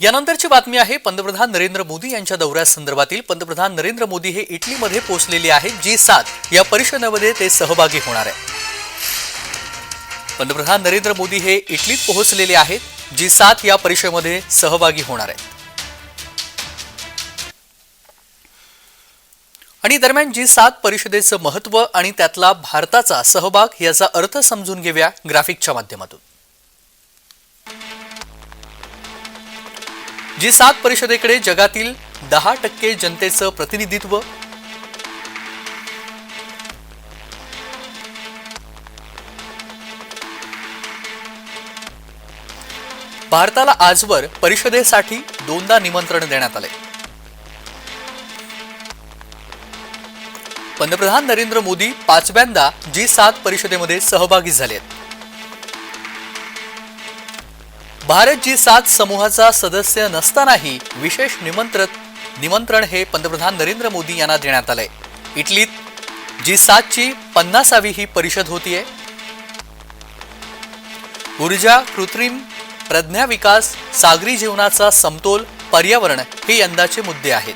यानंतरची बातमी आहे पंतप्रधान नरेंद्र मोदी यांच्या दौऱ्यासंदर्भातील पंतप्रधान नरेंद्र मोदी हे इटलीमध्ये पोहोचलेले आहेत जी सात. या परिषदेमध्ये ते सहभागी होणार आहे पंतप्रधान नरेंद्र मोदी हे इटलीत पोहोचलेले आहेत जी सात या परिषदेमध्ये सहभागी होणार आहेत. आणि दरम्यान जी सात परिषदेचं महत्त्व आणि त्यातला भारताचा सहभाग याचा अर्थ समजून घेऊया ग्राफिकच्या माध्यमातून. जी सात परिषदेकडे जगातील दहा टक्के जनतेचं प्रतिनिधित्व भारताला आजवर परिषदेसाठी दोनदा निमंत्रण देण्यात आले. पंतप्रधान नरेंद्र मोदी पाचव्यांदा जी सात परिषदेमध्ये सहभागी झाले आहेत भारत जी सात समूहाचा सदस्य नसतानाही विशेष निमंत्रण निमंत्रण हे पंतप्रधान नरेंद्र मोदी यांना देण्यात आलंय. इटलीत जी सातची पन्नासावी ही परिषद होतीये. ऊर्जा कृत्रिम प्रज्ञा विकास सागरी जीवनाचा समतोल पर्यावरण हे यंदाचे मुद्दे आहेत.